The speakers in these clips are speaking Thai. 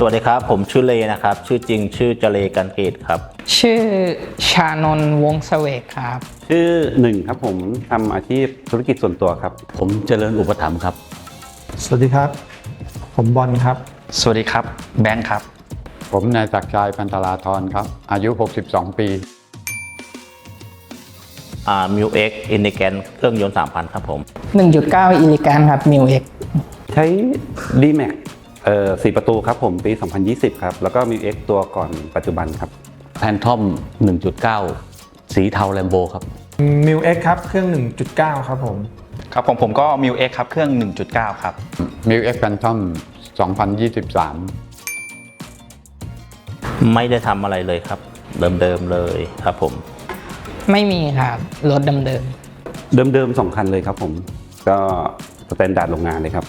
สวัสดีครับ ผมชื่อเลนะครับ ชื่อจริงชื่อเจเลกันเกตครับ ชื่อชานนท์วงศ์เสวกครับ ชื่อหนึ่งครับผมทำอาชีพธุรกิจส่วนตัวครับ ผมเจริญอุปถัมภ์ครับ สวัสดีครับ ผมบอลครับ สวัสดีครับ แบงค์ครับ ผมนายศักดิ์ชัยพันธลาธรครับ อายุ 62 ปีอ่ามิวเอ็กอินดิแกนเครื่องยนต์3,000 ครับผม 1.9อิลิการครับมิวเอ็กใช้ d m a x เอ่อสี่ประตูครับผมปี 2020 ครับ แล้วก็มี X ตัวก่อนปัจจุบันครับแพนทอม 1.9 สีเทาแลมโบครับ m ิวเอ็กครับ เครื่อง 1.9 ครับผม ครับผมผมก็มิวเอ็กครับ เครื่อง 1.9 ครับ m i l X Phantom 2023 ไม่ได้ทำอะไรเลยครับ เดิมๆเลยครับผม ไม่มีครับรถเดิมเดิมๆสองคันเลยครับผม ก็สแตนดาร์ดโรงงานเลยครับ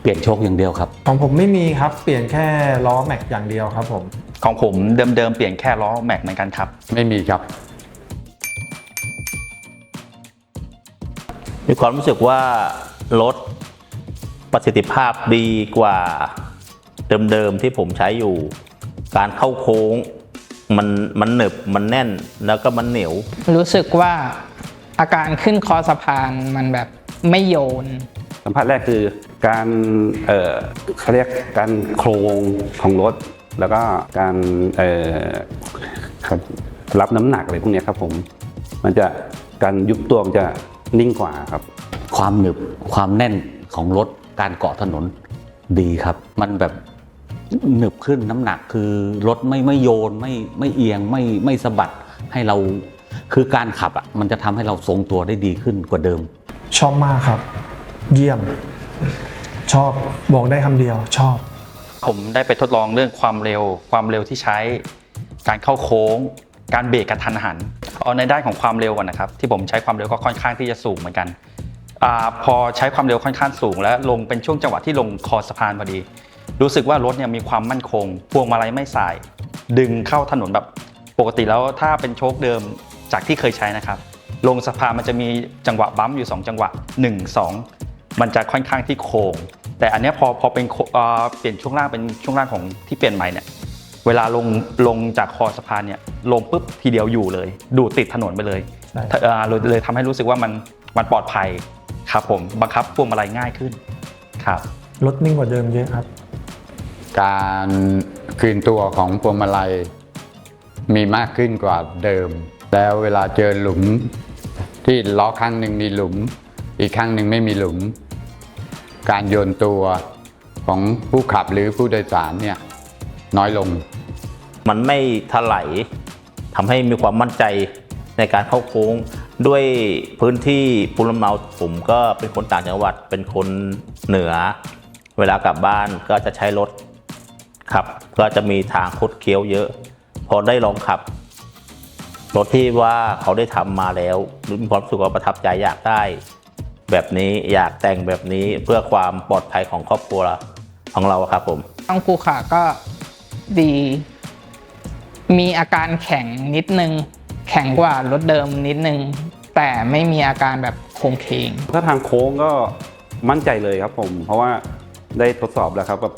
เปลี่ยนโชคอย่างเดียวครับของผมไม่มีครับเปลี่ยนแค่ล้อแม็กอย่างเดียวครับผมของผมเดิมๆเปลี่ยนแค่ล้อแม็กเหมือนกันครับ ไม่มีครับ มีความรู้สึกว่ารถประสิทธิภาพดีกว่าเดิมๆที่ผมใช้อยู่ การเข้าโค้งมันมันหนึบมันแน่นแล้วก็มันเหนียวๆรู้สึกว่าอาการขึ้นคอสะพานมันแบบไม่โยน สัมผัสแรกคือการเอ่อเขาเรียกการโครงของรถ แล้วก็การเอ่อครับรับน้ำหนักอะไรพวกเนี้ยครับผม มันจะการยุบตัวมันจะนิ่งกว่าครับ ความหนึบความแน่นของรถการเกาะถนนดีครับ มันแบบหนึบขึ้นน้ำหนักคือรถไม่ไม่โยนไม่ไม่เอียงไม่ไม่สะบัดให้เราคือการขับอะมันจะทำให้เราทรงตัวได้ดีขึ้นกว่าเดิม ชอบมากครับ เยี่ยม ชอบบอกได้คำเดียวชอบ ผมได้ไปทดลองเรื่องความเร็ว ความเร็วที่ใช้ การเข้าโค้ง การเบรกกระทันหันเอาในด้านของความเร็วก่อนนะครับ ที่ผมใช้ความเร็วก็ค่อนข้างที่จะสูงเหมือนกันอพอใช้ความเร็วค่อนข้างสูง และลงเป็นช่วงจังหวะที่ลงคอสะพานพอดี รู้สึกว่ารถเนี่ยมีความมั่นคง พวงมาลัยไม่สาย ดึงเข้าถนนแบบปกติแล้วถ้าเป็นโชคเดิมจากที่เคยใช้นะครับ ลงสะพานมันจะมีจังหวะบัมป์อยู่ 2 จังหวะ 1 2 มันจะค่อนข้างที่โค้งแต่อันเนี้ยพอพอเป็นโคเอ่อเปลี่ยนช่วงล่างเป็นช่วงล่างของที่เปลี่ยนใหม่เนี่ยเวลาลงลงจากคอสะพานเนี่ยลงปุ๊บทีเดียวอยู่เลย ดูดติดถนนไปเลยใช่เอ่อเลยเลยทำให้รู้สึกว่ามันมันปลอดภัยครับผมบังคับพวงมาลัยง่ายขึ้นครับรถนิ่งกว่าเดิมเยอะครับ การคืนตัวของพวงมาลัยมีมากขึ้นกว่าเดิม แล้วเวลาเจอหลุมที่ล้อข้างหนึ่งมีหลุม อีกข้างหนึ่งไม่มีหลุม การโยนตัวของผู้ขับหรือผู้โดยสารเนี่ยน้อยลง มันไม่ถลายทำให้มีความมั่นใจในการเข้าโค้งด้วยพื้นที่ภูมิลำเนาผมก็เป็นคนต่างจังหวัดเป็นคนเหนือ เวลากลับบ้านก็จะใช้รถขับ ก็จะมีทางคดเคี้ยวเยอะ พอได้ลองขับรถที่ว่าเขาได้ทำมาแล้วมีความรู้สึกว่าประทับใจอยากได้ แบบนี้อยากแต่งแบบนี้เพื่อความปลอดภัยของครอบครัวของเราครับผมต้องคูขาก็ดี มีอาการแข็งนิดนึง แข็งกว่ารถเดิมนิดนึง แต่ไม่มีอาการแบบโค้งเคงถ้าทางโค้งก็มั่นใจเลยครับผม เพราะว่าได้ทดสอบแล้วครับแบบ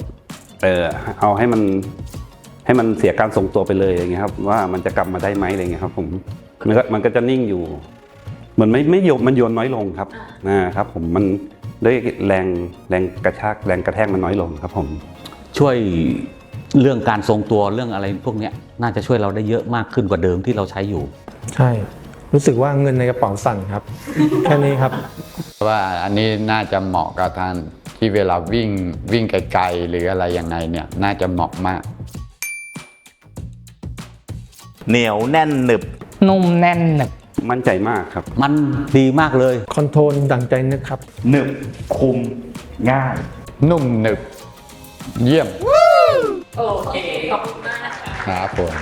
เออเอาให้มันให้มันเสียการทรงตัวไปเลยอย่างเงี้ยครับว่ามันจะกลับมาได้ไหมอะไรเงี้ยครับผมมันก็มันก็จะนิ่งอยู่เห มือนไม่ไม่โยนมันโยนน้อยลงครับนะครับผมมันด้วยแรงแรงกระชากแรงกระแทกมันน้อยลงครับผมช่วยเรื่องการทรงตัวเรื่องอะไรพวกเนี้ยน่าจะช่วยเราได้เยอะมากขึ้นกว่าเดิมที่เราใช้อยู่ ใช่ รู้สึกว่าเงินในกระเป๋าสั่นครับ แค่นี้ครับว่าอันนี้น่าจะเหมาะกับท่านที่เวลาวิ่งวิ่งไกลๆหรืออะไรยังไงเนี่ยน่าจะเหมาะมาก เหนียวแน่นหนึบ นุ่มแน่นหนึบ มั่นใจมากครับ มันดีมากเลย คอนโทรลดังใจนึกครับ หนึบคุมง่าย นุ่มหนึบ เยี่ยม โอเค ขอบคุณมากนะคะ ครับผม